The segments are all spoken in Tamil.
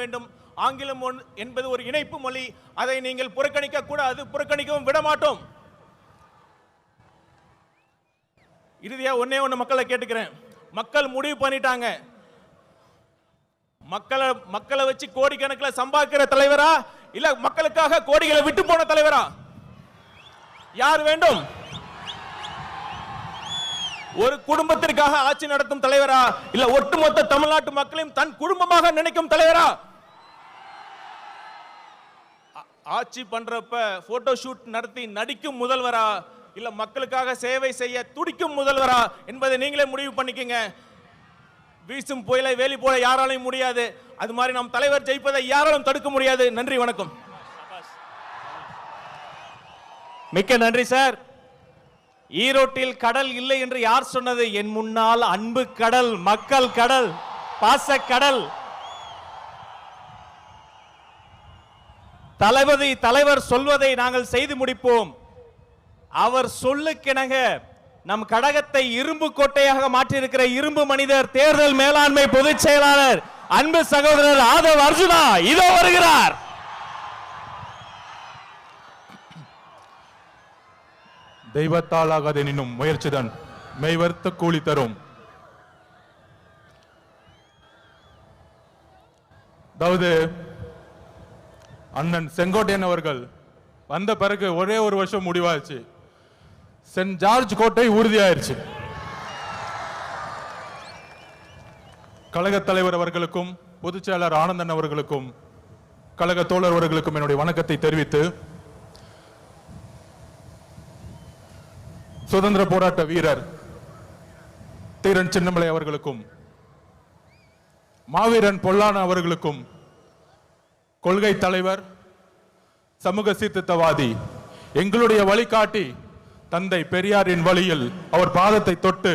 வேண்டும். ஆங்கிலம் என்பது ஒரு இணைப்பு மொழி. அதை நீங்கள் புறக்கணிக்க கூடாது புறக்கணிக்கவும் விட மாட்டோம் இறுதியா ஒன்னே ஒன்று மக்களை கேட்டுக்கிறேன். மக்கள் முடிவு பண்ணிட்டாங்க. மக்களை மக்களை வச்சு கோடிக்கணக்கில் சம்பாதிக்கிற தலைவரா? இல்ல மக்களுக்காக கோடிகளை விட்டு போன தலைவரா? யார் வேண்டும்? ஒரு குடும்பத்திற்காக ஆட்சி நடத்தும் தலைவரா? இல்ல ஒட்டுமொத்த தமிழ்நாட்டு மக்களையும் தன் குடும்பமாக நினைக்கும் தலைவரா? ஆட்சி பண்றப்ப போட்டோ ஷூட் நடத்தி நடிக்கும் முதல்வரா? இல்ல மக்களுக்காக சேவை செய்ய துடிக்கும் முதல்வரா? என்பதை நீங்களே முடிவு பண்ணிக்கங்க. வீசும் புயலை வேலி போல யாராலையும் முடியாது. அது மாதிரி நம் தலைவர் ஜெயிப்பதை யாராலும் தடுக்க முடியாது. நன்றி வணக்கம். மிக்க நன்றி சார். ஈரோட்டில் கடல் இல்லை என்று யார் சொன்னது? என் முன்னால் அன்பு கடல் மக்கள் கடல் பாச கடல். தளபதி தலைவர் சொல்வதை நாங்கள் செய்து முடிப்போம். அவர் சொல்லுக்கிணங்க நம் கடகத்தை இரும்பு கோட்டையாக மாற்றியிருக்கிற இரும்பு மனிதர் தேர்தல் மேலாண்மை பொதுச் செயலாளர் அன்பு சகோதரர் ஆதவ் அர்ஜுனா இதோ வருகிறார். தெய்வத்தால் ஆகாதெனினும் முயற்சிதான் மெய்வர்த்த கூலி தரும். அதாவது அண்ணன் செங்கோட்டையன் அவர்கள் வந்த பிறகு ஒரே ஒரு வருஷம் முடிவாச்சு. சென்ட் ஜார்ஜ் கோட்டை உறுதியாயிருச்சு. கழகத் தலைவர் அவர்களுக்கும் பொதுச்செயலர் ஆனந்தன் அவர்களுக்கும் கழக தோழர் அவர்களுக்கும் என்னுடைய வணக்கத்தை தெரிவித்து சுதந்திர போராட்ட வீரர் தீரன் சின்னமலை அவர்களுக்கும் மாவீரன் பொல்லான அவர்களுக்கும் கொள்கை தலைவர் சமூக சீர்திருத்தவாதி எங்களுடைய வழிகாட்டி தந்தை பெரியாரின் வழியில் அவர் பாதத்தை தொட்டு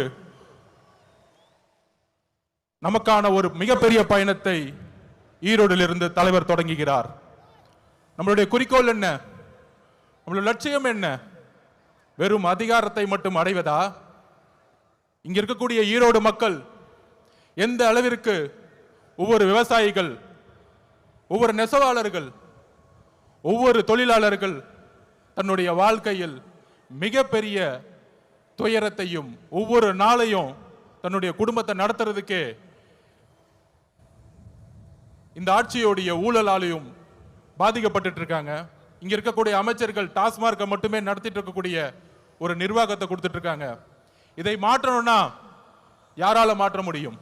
நமக்கான ஒரு மிகப்பெரிய பயணத்தை ஈரோடிலிருந்து தலைவர் தொடங்குகிறார். நம்மளுடைய குறிக்கோள் என்ன? நம்மளுடைய லட்சியம் என்ன? வெறும் அதிகாரத்தை மட்டும் அடைவதா? இங்க இருக்கக்கூடிய ஈரோடு மக்கள் எந்த அளவிற்கு ஒவ்வொரு விவசாயிகள் ஒவ்வொரு நெசவாளர்கள் ஒவ்வொரு தொழிலாளர்கள் தன்னுடைய வாழ்க்கையில் மிகப்பெரிய துயரத்தையும் ஒவ்வொரு நாளையும் தன்னுடைய குடும்பத்தை நடத்துறதுக்கே இந்த ஆட்சியோடைய ஊழலாலையும் பாதிக்கப்பட்டுட்டு இருக்காங்க இங்க இருக்கக்கூடிய அமைச்சர்கள் டாஸ்மார்க்கை மட்டுமே நடத்திட்டு இருக்கக்கூடிய ஒரு நிர்வாகத்தை கொடுத்துட்டு இருக்காங்க இதை மாற்றணும்னா யாரால மாற்ற முடியும்?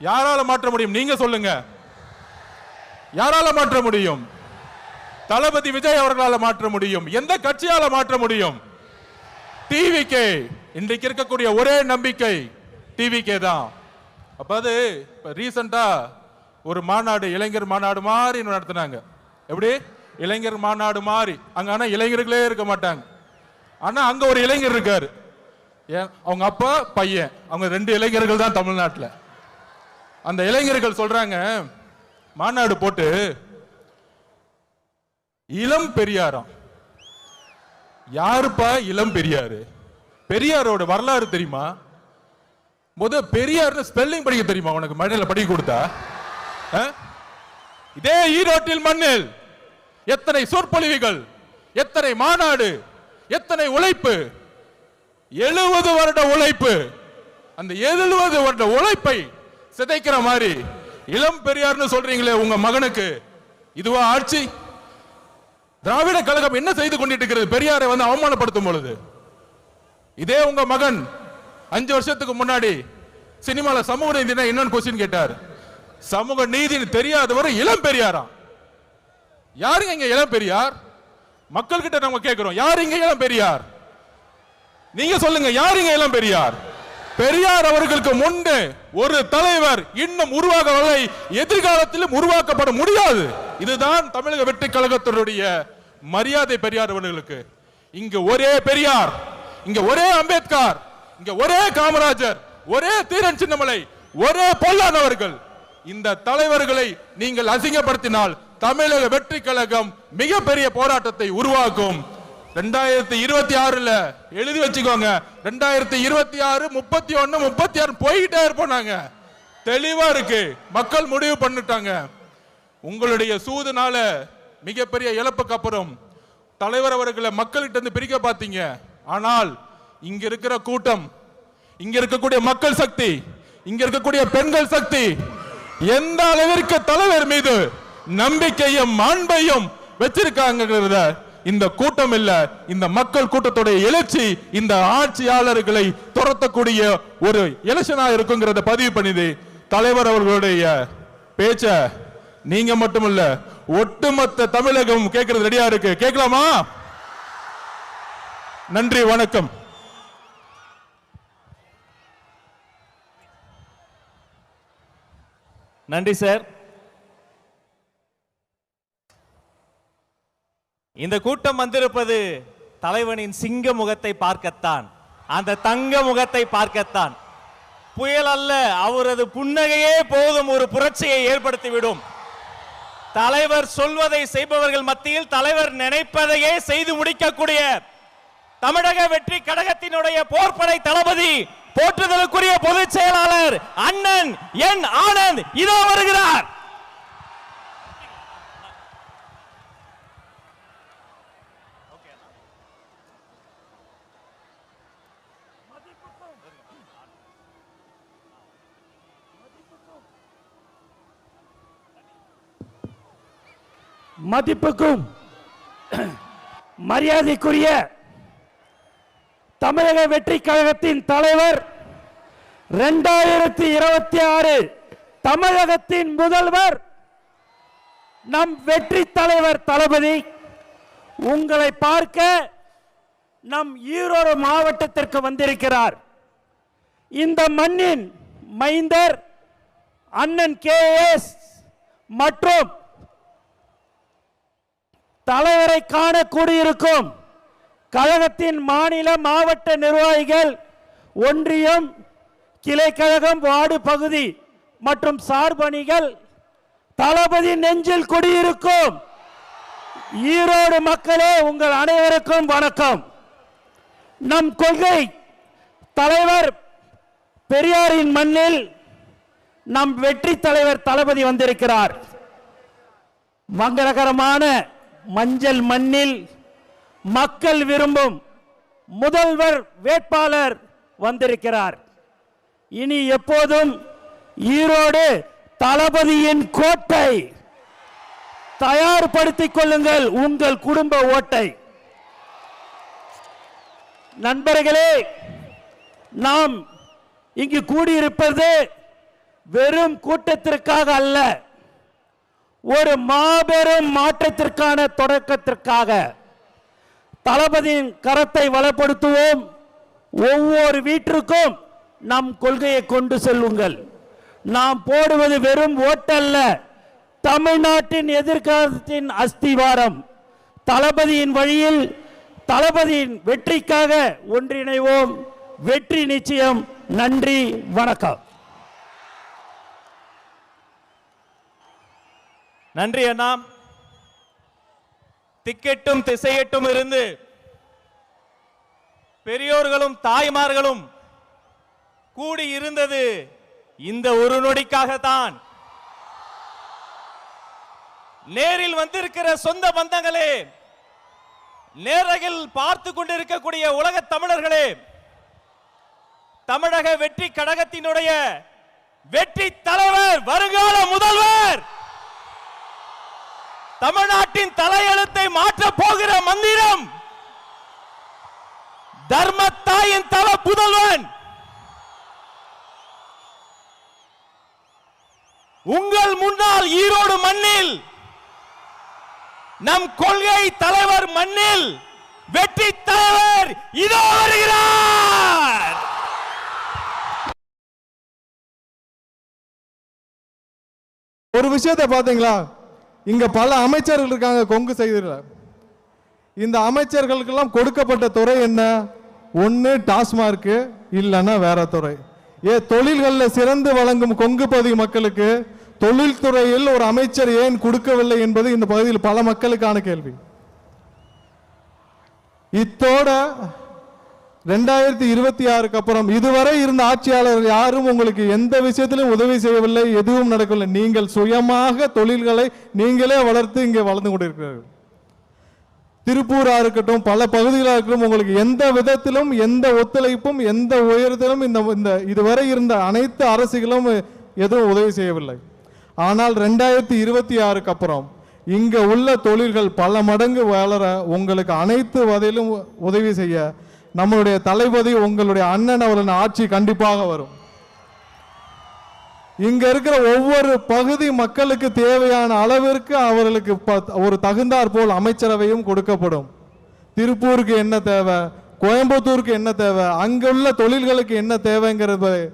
யாரால மாற்ற முடியும்? நீங்க சொல்லுங்க. யாரால மாற்ற முடியும்? தளபதி விஜய் அவர்களால் மாற்ற முடியும். எந்த கட்சியால மாற்ற முடியும்? டிவிகே இன்றைக்கு இருக்கக்கூடிய ஒரே நம்பிக்கை டிவிகே தான். அப்ப அது இப்ப ஒரு மாநாடு இளைஞர் மாநாடு மாதிரி நடத்தினாங்க. எப்படி? இளைஞர் மாநாடு மாதிரி. அங்க ஆனால் இளைஞர்களே இருக்க மாட்டாங்க. ஆனால் அங்க ஒரு இளைஞர் இருக்காரு. ஏன்? அவங்க அப்பா பையன். அவங்க ரெண்டு இளைஞர்கள் தான் தமிழ்நாட்டில். அந்த இளைஞர்கள் சொல்றாங்க மாநாடு போட்டு இளம் பெரியாராம். யாருப்பா இளம் பெரியாரு? பெரியாரோட வரலாறு தெரியுமா? முத பெரியார்னு ஸ்பெல்லிங் படிக்க தெரியுமா உனக்கு? மழையில படிக்க கொடுத்தா? ஆ? இதே ஈரோட்டில் மண்ணில் எத்தனை சொற்பொழிவுகள் எத்தனை மாநாடு எத்தனை உழைப்பு எழுபது வருட உழைப்பு அந்த எழுபது வருட உழைப்பை சிதைக்கிற மாதிரி இளம் பெரியார்னு சொல்றீங்களே உங்க மகனுக்கு. இதுவா ஆட்சி? திராவிட கழகம் என்ன செய்து கொண்டிட்டு இருக்கிறது பெரியாரை வந்து அவமானப்படுத்தும் பொழுது. இதே உங்க மகன் அஞ்சு வருஷத்துக்கு முன்னாடி சினிமால சமூக நீதி என்னன்னு கொஸ்டின் கேட்டார். சமூக நீதினு தெரியாதவர் இளம் பெரியாரா? யாருங்க இங்க இளம் பெரியார்? மக்கள் கிட்ட நம்ம கேட்கிறோம் யார் இளம் பெரியார்? நீங்க சொல்லுங்க யார் இளம் பெரியார்? பெரியார் அவர்களுக்கு முன்பு ஒரு தலைவர் இன்னும் உருவாகவில்லை. எதிர்காலத்திலும் உருவாக்கப்பட முடியாது. இதுதான் தமிழக வெற்றி கழகத்தினுடைய மரியாதை பெரியார் அவர்களுக்கு. இங்க ஒரே பெரியார் இங்க ஒரே அம்பேத்கர் இங்க ஒரே காமராஜர் ஒரே தீரன் சின்னமலை ஒரே பொல்லாதவர்கள் இந்த தலைவர்களை நீங்கள் அசிங்கப்படுத்தினால் தமிழக வெற்றி கழகம் மிகப்பெரிய போராட்டத்தை உருவாக்கும். ரெண்டாயிரத்தி இருபத்தி ஆறுல எழுதி வச்சுக்கோங்க. ரெண்டாயிரத்தி இருபத்தி ஆறு முப்பத்தி ஒன்னு முப்பத்தி ஆறு போய்கிட்டே இருப்போம் நாங்க. தெளிவா இருக்கு. மக்கள் முடிவு பண்ணிட்டாங்க. உங்களுடைய சூதுனால மிகப்பெரிய இழப்புக்கு அப்புறம் தலைவர் அவர்களை மக்கள்கிட்ட இருந்து பிரிக்க பார்த்தீங்க. ஆனால் இங்க இருக்கிற கூட்டம் இங்க இருக்கக்கூடிய மக்கள் சக்தி இங்க இருக்கக்கூடிய பெண்கள் சக்தி எந்த அளவிற்கு தலைவர் மீது நம்பிக்கையும் மாண்பையும் வச்சிருக்காங்கிறத இந்த கூட்டம் இல்ல இந்த மக்கள் கூட்டத்துடைய எழுச்சி இந்த ஆட்சியாளர்களை துரத்தக்கூடிய ஒரு எலெக்ஷனா இருக்குங்கிறத பதிவு பண்ணிது தலைவர் அவர்களுடைய பேச்ச. நீங்க மட்டுமல்ல ஒட்டுமொத்த தமிழகம் கேட்கறது ரெடியா இருக்கு. கேட்கலாமா? நன்றி வணக்கம். நன்றி சார் இந்த கூட்டம் வந்திருப்பது தலைவனின் சிங்க முகத்தை பார்க்கத்தான். அந்த தங்க முகத்தை பார்க்கத்தான். புயல் அல்ல அவரது புன்னகையே போதும் ஒரு புரட்சியை ஏற்படுத்திவிடும். தலைவர் சொல்வதை செய்பவர்கள் மத்தியில் தலைவர் நினைப்பதையே செய்து முடிக்கக்கூடிய தமிழக வெற்றி கழகத்தினுடைய போர்ப்படை தளபதி போற்றுதலுக்குரிய பொதுச் செயலாளர் அண்ணன் என் ஆனந்த் இதோ வருகிறார். மதிப்புக்கும் மரியாதைக்குரிய தமிழக வெற்றி கழகத்தின் தலைவர் இரண்டாயிரத்தி இருபத்தி ஆறு தமிழகத்தின் முதல்வர் நம் வெற்றி தலைவர் தளபதி உங்களை பார்க்க நம் ஈரோடு மாவட்டத்திற்கு வந்திருக்கிறார். இந்த மண்ணின் மைந்தர் அண்ணன் கே எஸ் மற்றும் தலைவரை காண கூடியிருக்கும் கழகத்தின் மாநில மாவட்ட நிர்வாகிகள் ஒன்றியம் கிளை கழகம் வார்டு பகுதி மற்றும் சார்பணிகள் தளபதி நெஞ்சில் குடியிருக்கும். ஈரோடு மக்களே உங்கள் அனைவருக்கும் வணக்கம். நம் கொள்கை தலைவர் பெரியாரின் மண்ணில் நம் வெற்றி தலைவர் தளபதி வந்திருக்கிறார். மங்களகரமான மஞ்சள் மண்ணில் மக்கள் விரும்பும் முதல்வர் வேட்பாளர் வந்திருக்கிறார். இனி எப்போதும் ஈரோடு தளபதியின் கோட்டை தயார்படுத்திக் கொள்ளுங்கள் உங்கள் குடும்ப ஓட்டை. நண்பர்களே நாம் இங்கு கூடியிருப்பது வெறும் கூட்டத்திற்காக அல்ல. ஒரு மாபெரும் மாற்றத்திற்கான தொடக்கத்திற்காக தளபதியின் கரத்தை வளப்படுத்துவோம். ஒவ்வொரு வீட்டிற்கும் நம் கொள்கையை கொண்டு செல்லுங்கள். நாம் போடுவது வெறும் ஓட்டல்ல. தமிழ்நாட்டின் எதிர்காலத்தின் அஸ்திவாரம். தளபதியின் வழியில் தளபதியின் வெற்றிக்காக ஒன்றிணைவோம். வெற்றி நிச்சயம். நன்றி. வணக்கம். நன்றி அண்ணா. திக்கெட்டும் திசையெட்டும் இருந்து பெரியோர்களும் தாய்மார்களும் கூடி இருந்தது இந்த ஒரு நொடிக்காகத்தான். நேரில் வந்திருக்கிற சொந்த பந்தங்களே நேரகில் பார்த்து கொண்டிருக்கக்கூடிய உலக தமிழர்களே தமிழக வெற்றி கழகத்தினுடைய வெற்றி தலைவர் வருங்கால முதல்வர்! தமிழ்நாட்டின் தலையெழுத்தை மாற்ற போகிற மந்திரம் தர்மத்தாயின் தல புதல்வன். உங்கள் முன்னால் ஈரோடு மண்ணில் நம் கொள்கை தலைவர் மண்ணில் வெற்றி தலைவர் இதோ வருகிறார். ஒரு விஷயத்தை பார்த்தீங்களா? இங்கே பல அமைச்சர்கள் இருக்காங்க கொங்கு செய்தியில். இந்த அமைச்சர்களுக்கெல்லாம் கொடுக்கப்பட்ட துறை என்ன? ஒன்று டாஸ்மார்க்கு இல்லைன்னா வேற துறை. ஏ தொழில்களில் சிறந்து வழங்கும் கொங்கு பகுதி மக்களுக்கு தொழில்துறையில் ஒரு அமைச்சர் ஏன் கொடுக்கவில்லை என்பது இந்த பகுதியில் பல மக்களுக்கான கேள்வி. இத்தோட ரெண்டாயிரத்தி இருபத்தி ஆறுக்கு அப்புறம் இதுவரை இருந்த ஆட்சியாளர் யாரும் உங்களுக்கு எந்த விஷயத்திலும் உதவி செய்யவில்லை எதுவும் நடக்கவில்லை. நீங்கள் சுயமாக தொழில்களை நீங்களே வளர்த்து இங்கே வளர்ந்து கொண்டிருக்கிறீர்கள். திருப்பூரா இருக்கட்டும் பல பகுதிகளாக இருக்கட்டும் உங்களுக்கு எந்த விதத்திலும் எந்த ஒத்துழைப்பும் எந்த உயரத்திலும் இந்த இந்த இதுவரை இருந்த அனைத்து அரசுகளும் எதுவும் உதவி செய்யவில்லை. ஆனால் ரெண்டாயிரத்தி இருபத்தி ஆறுக்கு அப்புறம் இங்கே உள்ள தொழில்கள் பல மடங்கு வளர உங்களுக்கு அனைத்து வகையிலும் உதவி செய்ய நம்மளுடைய தளபதி உங்களுடைய அண்ணன் அவரின் ஆட்சி கண்டிப்பாக வரும். இங்க இருக்கிற ஒவ்வொரு பகுதி மக்களுக்கு தேவையான அளவிற்கு அவர்களுக்கு ஒரு தகுந்தார் போல் அமைச்சரவையும் கொடுக்கப்படும். திருப்பூருக்கு என்ன தேவை? கோயம்புத்தூருக்கு என்ன தேவை? அங்குள்ள தொழில்களுக்கு என்ன தேவைங்கிறது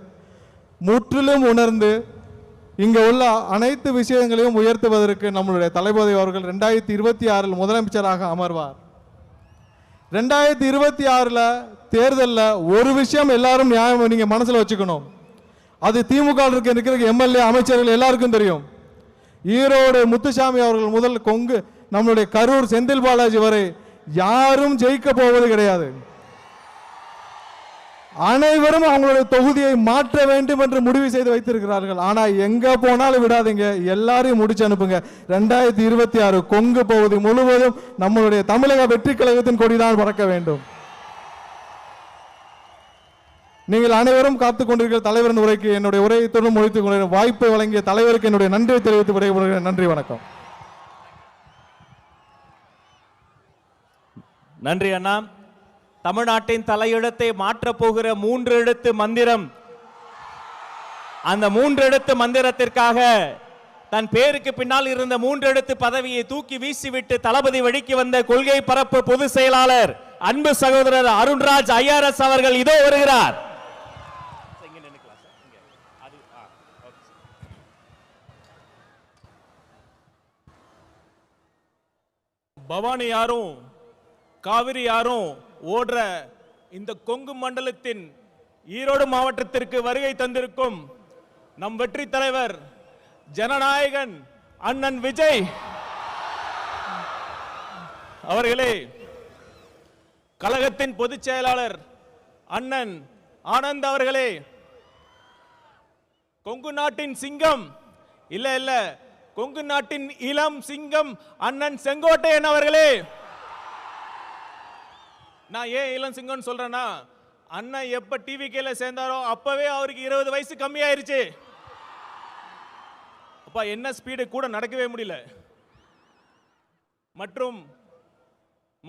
முற்றிலும் உணர்ந்து இங்க உள்ள அனைத்து விஷயங்களையும் உயர்த்துவதற்கு நம்மளுடைய தளபதி அவர்கள் ரெண்டாயிரத்தி இருபத்தி ஆறில் முதலமைச்சராக அமர்வார். ரெண்டாயிரத்தி இருபத்தி ஆறில் தேர்தலில் ஒரு விஷயம் எல்லாரும் நியாயம் நீங்கள் மனசில் வச்சுக்கணும். அது திமுக இருக்க இருக்கிற எம்எல்ஏ அமைச்சர்கள் எல்லாருக்கும் தெரியும். ஈரோடு முத்துசாமி அவர்கள் முதல் கொங்கு நம்மளுடைய கரூர் செந்தில் பாலாஜி வரை யாரும் ஜெயிக்க போவது கிடையாது. அனைவரும் அவங்களுடைய தொகுதியை மாற்ற வேண்டும் என்று முடிவு செய்து வைத்திருக்கிறார்கள். ஆனால் எங்க போனாலும் விடாதீங்க. எல்லாரையும் முடிச்சு அனுப்புங்க. ரெண்டாயிரத்தி இருபத்தி ஆறு கொங்கு பகுதி முழுவதும் நம்மளுடைய தமிழக வெற்றி கழகத்தின் கொடிதான் பறக்க வேண்டும். நீங்கள் அனைவரும் காத்துக் கொண்டிருக்கிற தலைவரின் உரைக்கு என்னுடைய உரையை தொடர்ந்து முடித்துக் கொள்கிறேன். வாய்ப்பை வழங்கிய தலைவருக்கு என்னுடைய நன்றியை தெரிவித்து விடைபெறுகிறேன். நன்றி வணக்கம். நன்றி அண்ணா. தமிழ்நாட்டின் தலையெழுத்தை மாற்றப் போகிற மூன்று எழுத்து மந்திரம். அந்த மூன்று எழுத்து மந்திரத்திற்காக தன் பேருக்கு பின்னால் இருந்த மூன்று எழுத்து பதவியை தூக்கி வீசிவிட்டு தளபதி வழிக்கு வந்த கொள்கை பரப்பு பொதுச் செயலாளர் அன்பு சகோதரர் அருண்ராஜ் ஐஆர்எஸ் அவர்கள் இதோ வருகிறார். பவானி யாரும் காவிரி யாரும் ஓடுற இந்த கொங்கு மண்டலத்தின் ஈரோடு மாவட்டத்திற்கு வருகை தந்திருக்கும் நம் வெற்றி தலைவர் ஜனநாயகன் அண்ணன் விஜய் அவர்களே கழகத்தின் பொதுச் செயலாளர் அண்ணன் ஆனந்த் அவர்களே கொங்கு நாட்டின் சிங்கம் இல்ல இல்ல கொங்கு நாட்டின் இளம் சிங்கம் அண்ணன் செங்கோட்டையன் அவர்களே. நான் ஏன் இளம் சிங்கம்னு சொல்றேன்னா அண்ணன் எப்ப டிவி கேல சேர்ந்தாரோ அப்பவே அவருக்கு இருபது வயசு கம்மியாயிருச்சு. அப்பா என்ன ஸ்பீடு கூட நடக்கவே முடியல. மற்றும்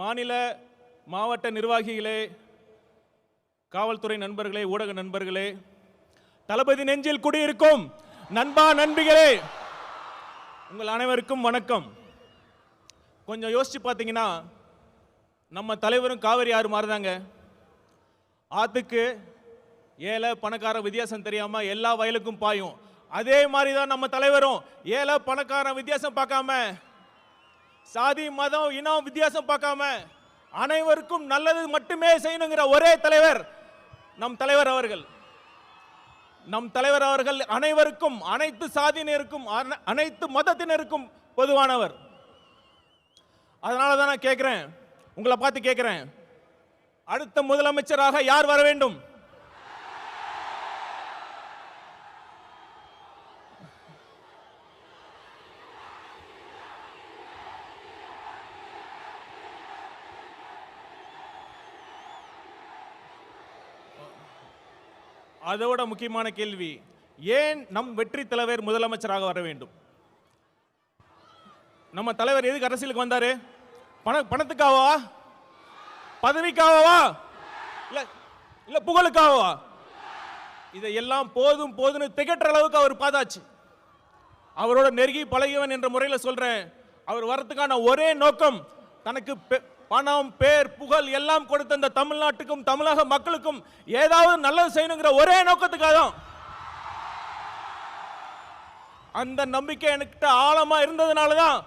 மாநில மாவட்ட நிர்வாகிகளே காவல்துறை நண்பர்களே ஊடக நண்பர்களே தளபதி நெஞ்சில் குடியிருக்கும் நண்பா நண்பிகளே உங்கள் அனைவருக்கும் வணக்கம். கொஞ்சம் யோசிச்சு பார்த்தீங்கன்னா நம்ம தலைவரும் காவிரி ஆறு மாறுதாங்க. ஆத்துக்கு ஏழை பணக்கார வித்தியாசம் தெரியாம எல்லா வயலுக்கும் பாயும். அதே மாதிரி தான் நம்ம தலைவரும் ஏழை பணக்காரன் வித்தியாசம் பார்க்காம சாதி மதம் இனம் வித்தியாசம் பார்க்காம அனைவருக்கும் நல்லது மட்டுமே செய்யணுங்கிற ஒரே தலைவர் நம் தலைவர் அவர்கள். நம் தலைவர் அவர்கள் அனைவருக்கும் அனைத்து சாதியினருக்கும் அனைத்து மதத்தினருக்கும் பொதுவானவர். அதனால தான் நான் கேட்குறேன் உங்களை பார்த்து கேட்கிறேன் அடுத்த முதலமைச்சராக யார் வர வேண்டும்? அதோட முக்கியமான கேள்வி ஏன் நம் வெற்றி தலைவர் முதலமைச்சராக வர வேண்டும்? நம்ம தலைவர் எதுக்கு அரசியலுக்கு வந்தாரு? பண பணத்துக்காகவா? பதவிக்காகவா? இல்லை இல்லை புகழுக்காகவா? இதையெல்லாம் போதும் போதும்னு திகட்டுற அளவுக்கு அவர் பார்த்தாச்சு அவரோட நெருங்கி பழகியவன் என்ற முறையில் சொல்கிறேன் அவர் வரத்துக்கான ஒரே நோக்கம் தனக்கு பெ- பணம் பேர் புகழ் எல்லாம் கொடுத்த இந்த தமிழ்நாட்டுக்கும் தமிழக மக்களுக்கும் ஏதாவது நல்லது செய்யணுங்கிற ஒரே நோக்கத்துக்காக தான். அந்த நம்பிக்கை என்கிட்ட ஆழமாக இருந்ததுனால தான்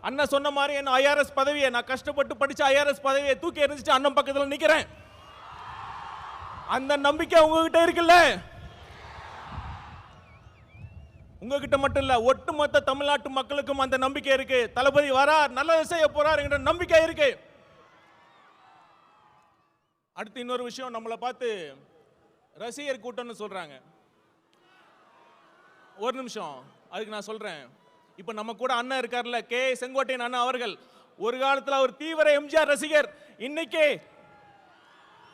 அண்ணன் சொன்ன மாதிரி என்ன ஐஆர்எஸ் பதவியை நான் கஷ்டப்பட்டு படிச்ச ஐஆர்எஸ் பதவியை தூக்கி எரிஞ்சிட்டு அண்ணன் பக்கத்தில் நிக்கிறேன். அந்த நம்பிக்கை உங்ககிட்ட இருக்குல்ல? உங்ககிட்ட மட்டும் இல்ல ஒட்டுமொத்த தமிழ்நாட்டு மக்களுக்கும் அந்த நம்பிக்கை இருக்கு. தளபதி வரா நல்லது செய்ய போறார் என்ற நம்பிக்கை இருக்கு. அடுத்து இன்னொரு விஷயம் நம்மளை பார்த்து ரசிகர் கூட்டம்னு சொல்றாங்க. ஒரு நிமிஷம் அதுக்கு நான் சொல்றேன். இப்போ நம்ம கூட அண்ணன் இருக்கார்ல கே. செங்கோட்டையன் அண்ணன் அவர்கள். ஒரு காலத்துல அவர் தீவிர எம்ஜிஆர் ரசிகர். இன்னைக்கு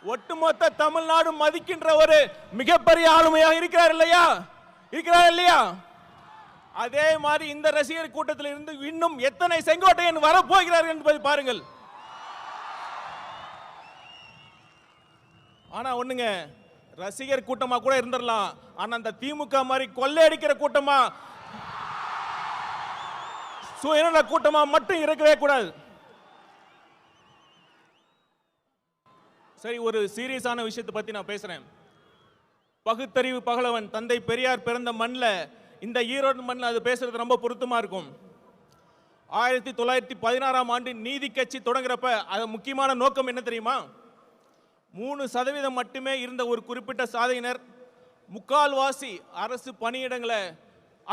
ஒட்டுமொத்த தமிழ்நாடு மதிக்கின்ற ஒரு மிகப்பெரிய ஆளுமையாக இருக்கிறார் இல்லையா? இருக்கிறார் இல்லையா? அதே மாதிரி இந்த ரசிகர் கூட்டத்தில் இருந்து இன்னும் எத்தனை செங்கோட்டையன் வரப்போகிறார் என்பதை பாருங்கள். ஆனா ஒண்ணுங்க ரசிகர் கூட்டமா கூட இருந்துடலாம் ஆனா அந்த திமுக மாதிரி கொள்ளையடிக்கிற கூட்டமா சுயநல கூட்டமா மட்டும் இருக்கவே கூடாது. சரி ஒரு சீரியஸான விஷயத்தை பத்தி நான் பேசுறேன். பகுத்தறிவு பகலவன் தந்தை பெரியார் பிறந்த மண்ணில் இந்த ஈரோடு மண்ணில் அது பேசுறது ரொம்ப பொருத்தமா இருக்கும். ஆயிரத்தி தொள்ளாயிரத்தி பதினாறாம் ஆண்டு நீதி கட்சி தொடங்குறப்ப அது முக்கியமான நோக்கம் என்ன தெரியுமா? மூணு சதவீதம் மட்டுமே இருந்த ஒரு குறிப்பிட்ட சாதையினர் முக்கால்வாசி அரசு பணியிடங்களை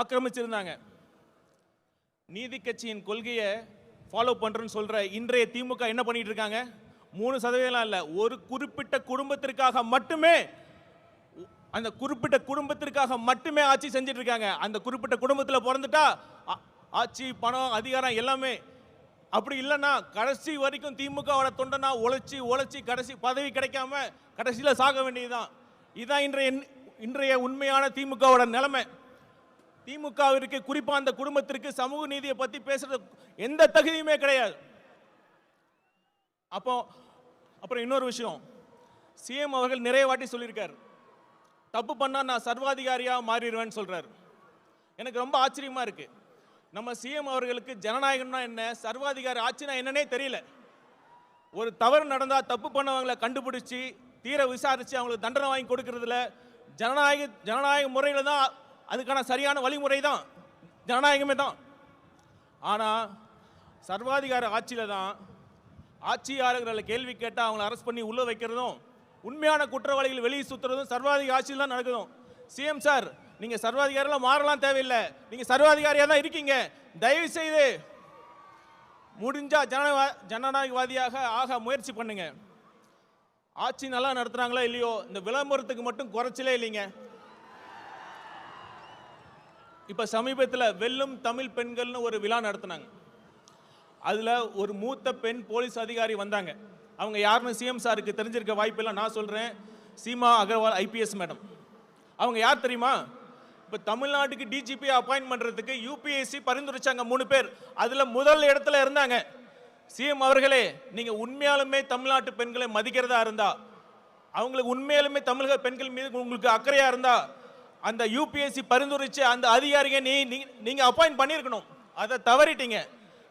ஆக்கிரமிச்சிருந்தாங்க. நீதி கட்சியின் கொள்கையை ஃபாலோ பண்ணுறேன்னு சொல்கிற இன்றைய திமுக என்ன பண்ணிட்டு இருக்காங்க? மூணு சதவீதம்லாம் இல்லை. ஒரு குறிப்பிட்ட குடும்பத்திற்காக மட்டுமே அந்த குறிப்பிட்ட குடும்பத்திற்காக மட்டுமே ஆட்சி செஞ்சுட்டு இருக்காங்க. அந்த குறிப்பிட்ட குடும்பத்தில் பிறந்துட்டா ஆட்சி பணம் அதிகாரம் எல்லாமே அப்படி இல்லைன்னா கடைசி வரைக்கும் திமுகவோட தொண்டனா உழைச்சி உழைச்சி கடைசி பதவி கிடைக்காம கடைசியில் சாக வேண்டியதுதான். இதுதான் இன்றைய இன்றைய உண்மையான திமுகவோட நிலைமை. திமுகவிற்கு குறிப்பா அந்த குடும்பத்திற்கு சமூக நீதியை பத்தி பேசுறது எந்த தகுதியுமே கிடையாது. அப்போ அப்புறம் இன்னொரு விஷயம். சிஎம் அவர்கள் நிறைய வாட்டி சொல்லியிருக்கார். தப்பு பண்ணா நான் சர்வாதிகாரியாக மாறிடுவேன்னு சொல்றாரு. எனக்கு ரொம்ப ஆச்சரியமா இருக்கு. நம்ம சிஎம் அவர்களுக்கு ஜனநாயகம்னா என்ன? சர்வாதிகாரி ஆட்சினா என்னன்னே தெரியல. ஒரு தவறு நடந்தா தப்பு பண்ணவங்களை கண்டுபிடிச்சி தீர விசாரிச்சு அவங்களுக்கு தண்டனை வாங்கி கொடுக்கறதுல ஜனநாயக ஜனநாயக முறையில் தான் அதுக்கான சரியான வழிமுறை தான் ஜனநாயகமே தான். ஆனால் சர்வாதிகார ஆட்சியில் தான் ஆட்சியாளர்களை கேள்வி கேட்டால் அவங்கள அரெஸ்ட் பண்ணி உள்ளே வைக்கிறதும் உண்மையான குற்றவாளிகள் வெளியே சுற்றுறதும் சர்வாதிகார ஆட்சியில் தான் நடக்குதும். சிஎம் சார் நீங்கள் சர்வாதிகாரிலாம் மாறலாம் தேவையில்லை. நீங்கள் சர்வாதிகாரியாக தான் இருக்கீங்க. தயவு செய்து முடிஞ்சால் ஜனநாயக ஜனநாயகவாதியாக ஆக முயற்சி பண்ணுங்கள் ஆட்சி நல்லா நடத்துகிறாங்களா இல்லையோ? இந்த விளம்பரத்துக்கு மட்டும் குறைச்சலே இல்லைங்க. இப்போ சமீபத்தில் வெல்லும் தமிழ் பெண்கள்னு ஒரு விழா நடத்துனாங்க. அதில் ஒரு மூத்த பெண் போலீஸ் அதிகாரி வந்தாங்க. அவங்க யாருன்னு சிஎம் சாருக்கு தெரிஞ்சிருக்க வாய்ப்பெல்லாம் நான் சொல்கிறேன் சீமா அகர்வால் ஐபிஎஸ் மேடம். அவங்க யார் தெரியுமா? இப்போ தமிழ்நாட்டுக்கு டிஜிபி அப்பாயின்ட் பண்ணுறதுக்கு யூபிஎஸ்சி பரிந்துரைச்சாங்க மூணு பேர். அதில் முதல் இடத்துல இருந்தாங்க. சிஎம் அவர்களே நீங்கள் உண்மையாலுமே தமிழ்நாட்டு பெண்களை மதிக்கிறதா இருந்தா அவங்களுக்கு உண்மையாலுமே தமிழக பெண்கள் மீது உங்களுக்கு அக்கறையாக இருந்தால் அந்த யூபிஎஸ்சி பரிந்துரைச்சு அந்த அதிகாரியை நீ நீங்கள் நீங்க அப்பாயிண்ட் பண்ணியிருக்கணும் அதை தவறிட்டீங்க.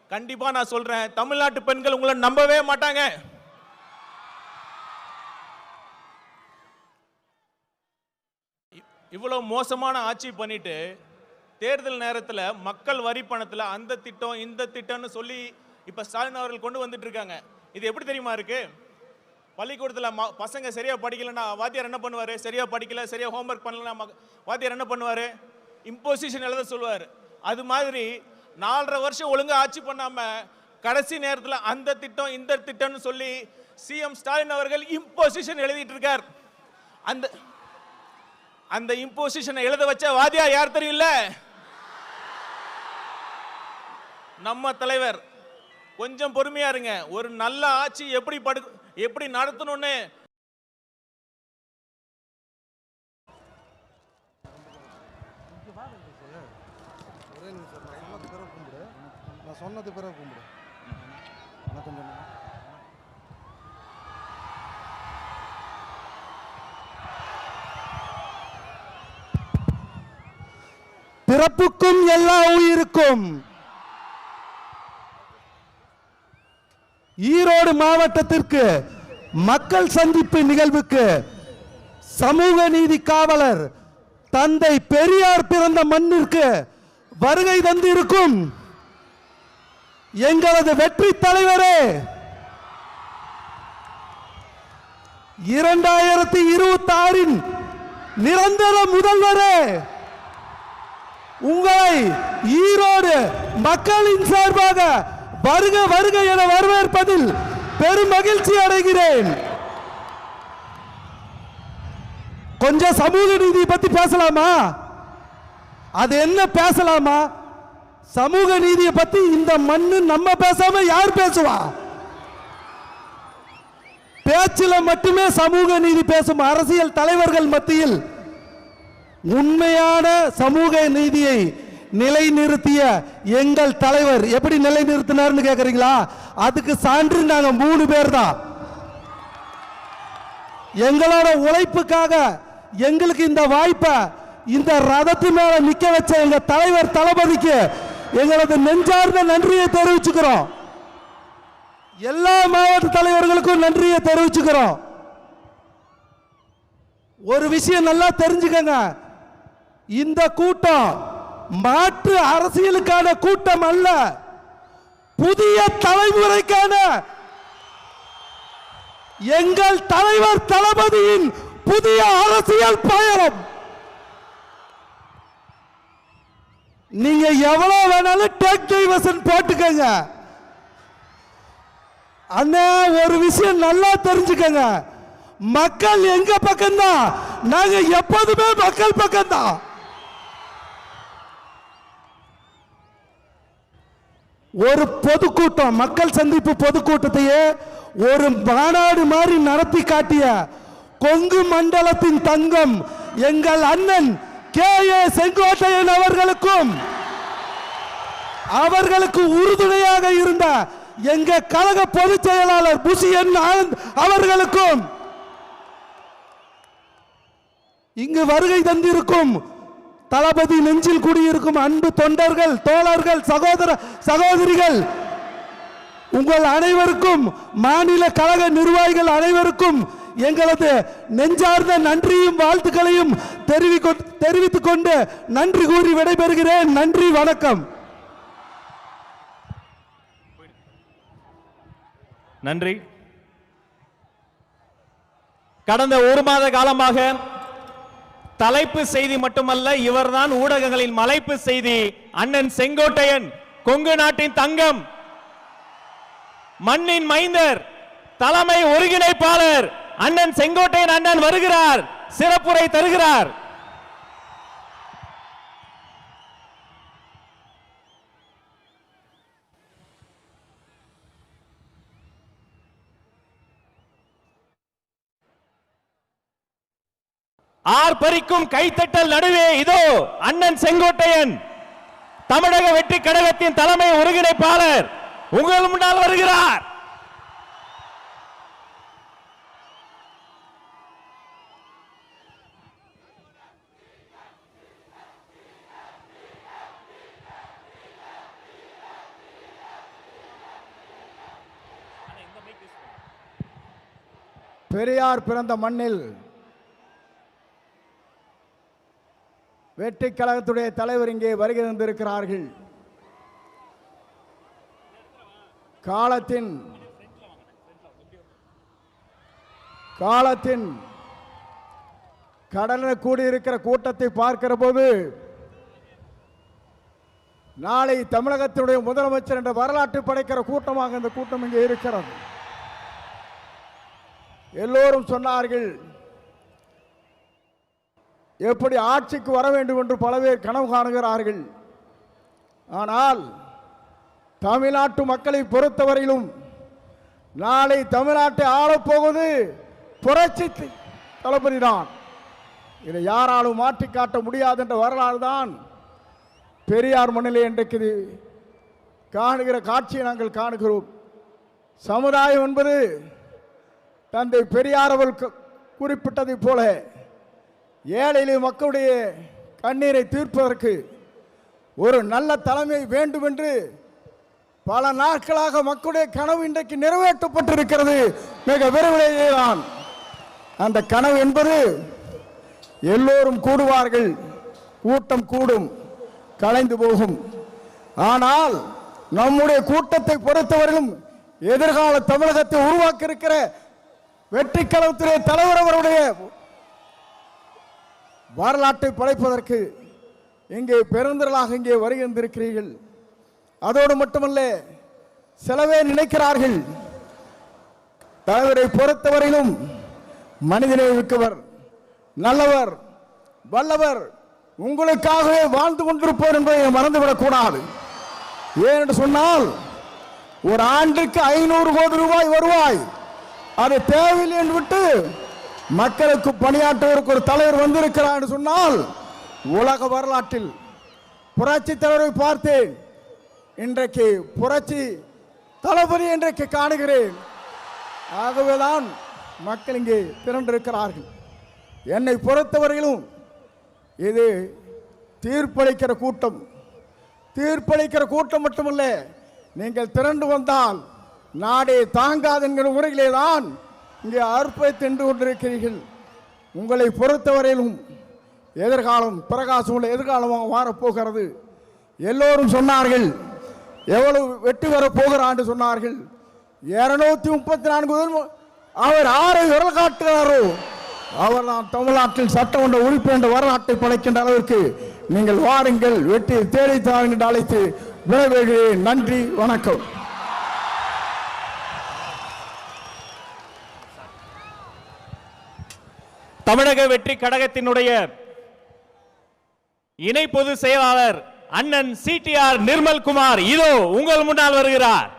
கண்டிப்பா நான் சொல்றேன். தமிழ்நாட்டு பெண்கள் உங்களை நம்பவே மாட்டாங்க. இ- இவ்வளவு மோசமான ஆட்சி பண்ணிட்டு தேர்தல் நேரத்தில் மக்கள் வரி பணத்தில் அந்த திட்டம் இந்த திட்டம்னு சொல்லி இப்போ ஸ்டாலின் அவர்கள் கொண்டு வந்துட்டு இருக்காங்க. இது எப்படி தெரியுமா இருக்குது பள்ளிக்கூடத்தில் ம பசங்க சரியாக படிக்கலைன்னா வாத்தியார் என்ன பண்ணுவார்? சரியா படிக்கல சரியாக ஹோம்ஒர்க் பண்ணலன்னா வாத்தியார் என்ன பண்ணுவார்? இம்போசிஷன் எழுத சொல்லுவார். அது மாதிரி நாலரை வருஷம் ஒழுங்கா ஆட்சி பண்ணாமல் கடைசி நேரத்தில் அந்த திட்டம் இந்த திட்டம்னு சொல்லி சிஎம் ஸ்டாலின் அவர்கள் இம்போசிஷன் எழுதிட்டு இருக்கார். அந்த அந்த இம்போசிஷனை எழுத வச்ச வாதியா யார் தெரியல நம்ம தலைவர். கொஞ்சம் பொறுமையா இருங்க. ஒரு நல்ல ஆட்சி எப்படி படு எப்படி நடத்தணும்னு? ஒரே நான் சொன்னது பிறகு கும்பிடு. நான் சொன்னது பிறகு கும்பிடு. வணக்கம் சொன்னேன் பிறப்புக்கும் எல்லா உயிருக்கும் ஈரோடு மாவட்டத்திற்கு மக்கள் சந்திப்பு நிகழ்வுக்கு சமூக நீதி காவலர் தந்தை பெரியார் பிறந்த மண்ணிற்கு வருகை தந்திருக்கும் எங்களது வெற்றி தலைவரே இரண்டாயிரத்தி இருபத்தி ஆறின் நிரந்தர முதல்வரே உங்களை ஈரோடு மக்களின் சார்பாக வருக வருக என வரவேற்பதில் பெரும் மகிழ்ச்சி அடைகிறேன். கொஞ்சம் சமூக நீதியை பத்தி பேசலாமா? அது என்ன பேசலாமா? சமூக நீதியை பத்தி இந்த மண்ணு நம்ம பேசாம யார் பேசுவா? பேச்சில் மட்டுமே சமூக நீதி பேசும் அரசியல் தலைவர்கள் மத்தியில் உண்மையான சமூக நீதியை நிலைநிறுத்திய எங்கள் தலைவர். எப்படி நிலைநிறுத்தினார்னு கேக்குறீங்களா? அதுக்கு சான்று நாங்க மூணு பேர் தான் எங்களோட உழைப்புக்காக எங்களுக்கு இந்த வாய்ப்பை இந்த ரதத்து மேல நிக்க வச்ச எங்க தலைவர் தளபதிக்கு எங்களது நெஞ்சார்ந்த நன்றியை தெரிவிச்சுக்கிறோம். எல்லா மாவட்ட தலைவர்களுக்கும் நன்றியை தெரிவிச்சுக்கிறோம். ஒரு விஷயம் நல்லா தெரிஞ்சுக்கங்க. இந்த கூட்டம் மாற்று அரசியலுக்கான கூட்டம் அல்ல புதிய தலைமுறைக்கான. எங்கள் தலைவர் தளபதியின் புதிய அரசியல் பயணம். நீங்க எவ்வளவு வேணாலும் டேக் டைவர்சன் போட்டுக்கங்க. அண்ணா ஒரு விஷயம் நல்லா தெரிஞ்சுக்கங்க. மக்கள் எங்க பக்கம்தான்? நாங்க எப்போதுமே மக்கள் பக்கம்தான். ஒரு பொதுக்கூட்டம் மக்கள் சந்திப்பு பொதுக்கூட்டத்தையே ஒரு மாநாடு மாதிரி நடத்தி காட்டிய கொங்கு மண்டலத்தின் தங்கம் எங்கள் அண்ணன் கே. ஏ. செங்கோட்டையன் அவர்களுக்கும் அவர்களுக்கு உறுதுணையாக இருந்த எங்க கழக பொதுச் செயலாளர் புசியன் ஆனந்த் அவர்களுக்கும் இங்கு வருகை தந்திருக்கும் தளபதி நெஞ்சில் குடியிருக்கும் அன்பு தொண்டர்கள் தோழர்கள் சகோதர சகோதரிகள் உங்கள் அனைவருக்கும் மாநில கழக நிர்வாகிகள் அனைவருக்கும் எங்களது நெஞ்சார்ந்த நன்றியும் வாழ்த்துக்களையும் தெரிவிக்கொ- தெரிவித்துக் கொண்டு நன்றி கூறி விடைபெறுகிறேன். நன்றி வணக்கம். நன்றி. கடந்த ஒரு மாத காலமாக தலைப்பு செய்தி மட்டுமல்ல இவர்தான் ஊடகங்களின் மலைப்பு செய்தி. அண்ணன் செங்கோட்டையன் கொங்கு நாட்டின் தங்கம். மண்ணின் மைந்தர் தலைமை ஒருங்கிணைப்பாளர் அண்ணன் செங்கோட்டையன் அண்ணன் வருகிறார் சிறப்புரை தருகிறார். ஆர்ப்பரிக்கும் கைத்தட்டல் நடுவே இதோ அண்ணன் செங்கோட்டையன் தமிழக வெற்றி கழகத்தின் தலைமை ஒருங்கிணைப்பாளர் உங்கள் முன்னால் வருகிறார். பெரியார் பிறந்த மண்ணில் வெற்றி கழகத்துடைய தலைவர் இங்கே வருகை தந்திருக்கிறார்கள். காலத்தின் காலத்தின் கடலில் கூடியிருக்கிற கூட்டத்தை பார்க்கிற போது நாளை தமிழகத்தினுடைய முதலமைச்சர் என்ற வரலாற்று படைக்கிற கூட்டமாக இந்த கூட்டம் இங்கே இருக்கிறது. எல்லோரும் சொன்னார்கள் எப்படி ஆட்சிக்கு வர வேண்டும் என்று பல பேர் கனவு காணுகிறார்கள். ஆனால் தமிழ்நாட்டு மக்களை பொறுத்தவரையிலும் நாளை தமிழ்நாட்டை ஆளப்போவது புரட்சி தளபதி தான் இதை யாராலும் மாற்றி காட்ட முடியாது என்ற வரலாறு தான் பெரியார் மண்ணிலே இன்றைக்கு இது காணுகிற காட்சியை நாங்கள் காணுகிறோம். சமுதாயம் என்பது தந்தை பெரியார் அவர்கள் குறிப்பிட்டதைப் போல ஏழையிலே மக்களுடைய கண்ணீரை தீர்ப்பதற்கு ஒரு நல்ல தலைமை வேண்டும் என்று பல நாட்களாக மக்களுடைய கனவு இன்றைக்கு நிறைவேற்றப்பட்டிருக்கிறது. மிக விரைவிலேயே தான் அந்த கனவு என்பது எல்லோரும் கூடுவார்கள். கூட்டம் கூடும் கலைந்து போகும். ஆனால் நம்முடைய கூட்டத்தை பொறுத்தவரையிலும் எதிர்கால தமிழகத்தை உருவாக்க இருக்கிற வெற்றி கழகத்துடைய தலைவர் அவருடைய வரலாற்றை படைப்பதற்கு இங்கே பெருந்திரளாக இங்கே வருகின்றிருக்கிறீர்கள். அதோடு மட்டுமல்ல சிலவே நினைக்கிறார்கள் தலைவரை பொறுத்தவரையிலும் மனிதனை மிக்கவர் நல்லவர் வல்லவர் உங்களுக்காகவே வாழ்ந்து கொண்டிருப்பவர் என்பதை மறந்துவிடக்கூடாது ஏனென்று சொன்னால் ஒரு ஆண்டுக்கு ஐநூறு கோடி ரூபாய் வருவாய் அது தேவையில்லை என்று விட்டு மக்களுக்கு பணியாற்றுவதற்கு ஒரு தலைவர் வந்திருக்கிறார் என்று சொன்னால் உலக வரலாற்றில் புரட்சி தலைவரை பார்த்தேன். இன்றைக்கு புரட்சி தளபதி இன்றைக்கு காணுகிறேன். ஆகவேதான் மக்கள் இங்கே திரண்டிருக்கிறார்கள். என்னை பொறுத்தவரையிலும் இது தீர்ப்பளிக்கிற கூட்டம். தீர்ப்பளிக்கிற கூட்டம் மட்டுமல்ல நீங்கள் திரண்டு வந்தால் நாடே தாங்காது என்கிற உரையிலே தான் இங்கே அற்பை தின்று கொண்டிருக்கிறீர்கள். உங்களை பொறுத்தவரையிலும் எதிர்காலம் பிரகாசம் உள்ள எதிர்காலமாக மாறப்போகிறது. எல்லோரும் சொன்னார்கள் எவ்வளவு வெற்றி வரப்போகிறான்னு சொன்னார்கள். இருநூத்தி முப்பத்தி நான்கு அவர் ஆரை விரல் காட்டுகிறாரோ அவர் தான் தமிழ்நாட்டில் சட்டமன்ற உறுப்பினர் என்ற வரலாற்றை படைக்கின்ற அளவிற்கு நீங்கள் வாருங்கள் வெற்றி தேடி தாருங்கள் என்று அழைத்து விடைபெறுகிறேன். நன்றி வணக்கம். தமிழக வெற்றி கழகத்தினுடைய இணை பொதுச் செயலாளர் அண்ணன் சிடிஆர் நிர்மல் குமார் இதோ உங்கள் முன்னால் வருகிறார்.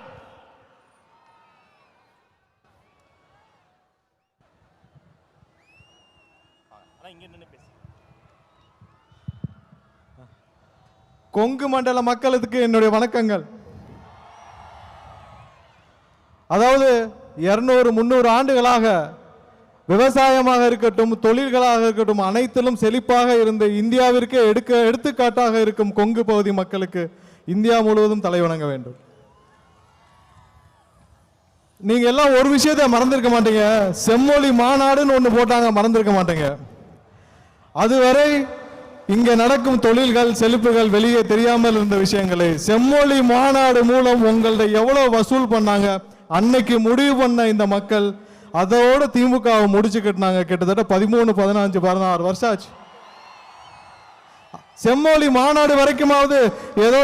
கொங்கு மண்டல மக்களுக்கு என்னுடைய வணக்கங்கள். அதாவது இருநூறு முன்னூறு ஆண்டுகளாக விவசாயமாக இருக்கட்டும் தொழில்களாக இருக்கட்டும் அனைத்திலும் செழிப்பாக இருந்த இந்தியாவிற்கே எடுக்க எடுத்துக்காட்டாக இருக்கும் கொங்கு பகுதி மக்களுக்கு இந்தியா முழுவதும் தலை வணங்க வேண்டும். நீங்க எல்லாம் ஒரு விஷயத்தை மறந்திருக்க மாட்டீங்க. செம்மொழி மாநாடுன்னு ஒன்று போட்டாங்க மறந்திருக்க மாட்டீங்க. அதுவரை இங்க நடக்கும் தொழில்கள் செழிப்புகள் வெளியே தெரியாமல் இருந்த விஷயங்களை. செம்மொழி மாநாடு மூலம் உங்கள்ட்ட எவ்வளவு வசூல் பண்ணாங்க? அன்னைக்கு முடிவு பண்ண இந்த மக்கள் அதோட திமுகவை முடிச்சு கட்டினாங்க கிட்டத்தட்ட பதிமூணு பதினஞ்சு பதினாறு வருஷம் ஆச்சு. செம்மொழி மாநாடு வரைக்குமாவது ஏதோ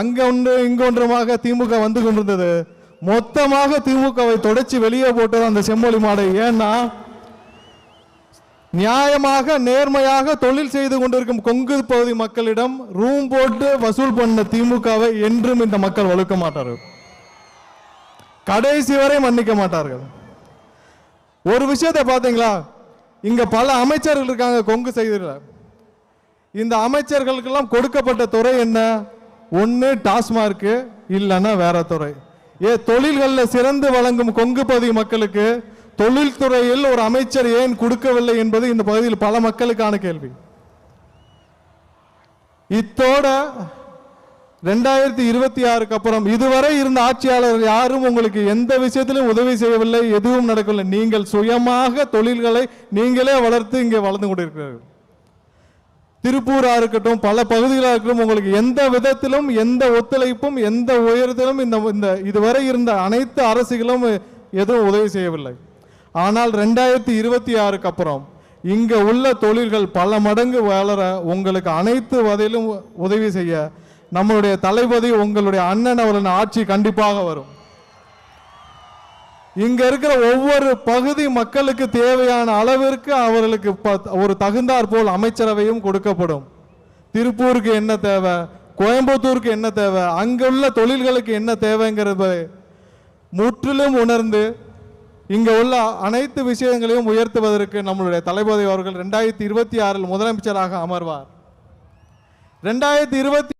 அங்க ஒன்று இங்க ஒன்றுமாக திமுக வந்து கொண்டிருந்தது. மொத்தமாக திமுகவை தொடச்சி வெளியே போட்டது அந்த செம்மொழி மாடு. ஏன்னா நியாயமாக நேர்மையாக தொழில் செய்து கொண்டிருக்கும் கொங்கு பகுதி மக்களிடம் ரூம் போட்டு வசூல் பண்ண திமுகவை என்றும் இந்த மக்கள் வலுக்க மாட்டார்கள். கடைசி வரை மன்னிக்க மாட்டார்கள். ஒரு விஷயத்தை பார்த்தீங்களா? இங்கே பல அமைச்சர்கள் இருக்காங்க கொங்கு செய்தியில். இந்த அமைச்சர்களுக்கெல்லாம் கொடுக்கப்பட்ட துறை என்ன? ஒன்று டாஸ்மார்க்கு இல்லைன்னா வேற துறை. ஏ தொழில்களில் சிறந்து வழங்கும் கொங்கு பகுதி மக்களுக்கு தொழில்துறையில் ஒரு அமைச்சர் ஏன் கொடுக்கவில்லை என்பது இந்த பகுதியில் பல மக்களுக்கான கேள்வி. இத்தோட ரெண்டாயிரத்தி இருபத்தி ஆறுக்கு அப்புறம் இதுவரை இருந்த ஆட்சியாளர் யாரும் உங்களுக்கு எந்த விஷயத்திலும் உதவி செய்யவில்லை எதுவும் நடக்கவில்லை. நீங்கள் சுயமாக தொழில்களை நீங்களே வளர்த்து இங்கே வளர்ந்து கொண்டிருக்கிறீர்கள். திருப்பூரா இருக்கட்டும் பல பகுதிகளாக இருக்கட்டும் உங்களுக்கு எந்த விதத்திலும் எந்த ஒத்துழைப்பும் எந்த உயரத்திலும் இந்த இந்த இதுவரை இருந்த அனைத்து அரசுகளும் எதுவும் உதவி செய்யவில்லை. ஆனால் ரெண்டாயிரத்தி இருபத்தி ஆறுக்கு அப்புறம் இங்க உள்ள தொழில்கள் பல மடங்கு வளர உங்களுக்கு அனைத்து வகையிலும் உதவி செய்ய நம்மளுடைய தளபதி உங்களுடைய அண்ணன் அவரின் ஆட்சி கண்டிப்பாக வரும். இங்க இருக்கிற ஒவ்வொரு பகுதி மக்களுக்கு தேவையான அளவிற்கு அவர்களுக்கு ஒரு தகுந்தாற் போல் அமைச்சரவையும் கொடுக்கப்படும். திருப்பூருக்கு என்ன தேவை? கோயம்புத்தூருக்கு என்ன தேவை? அங்குள்ள தொழில்களுக்கு என்ன தேவைங்கிறத முற்றிலும் உணர்ந்து இங்க உள்ள அனைத்து விஷயங்களையும் உயர்த்துவதற்கு நம்மளுடைய தளபதி அவர்கள் ரெண்டாயிரத்தி இருபத்தி ஆறில் முதலமைச்சராக அமர்வார். ரெண்டாயிரத்தி இருபத்தி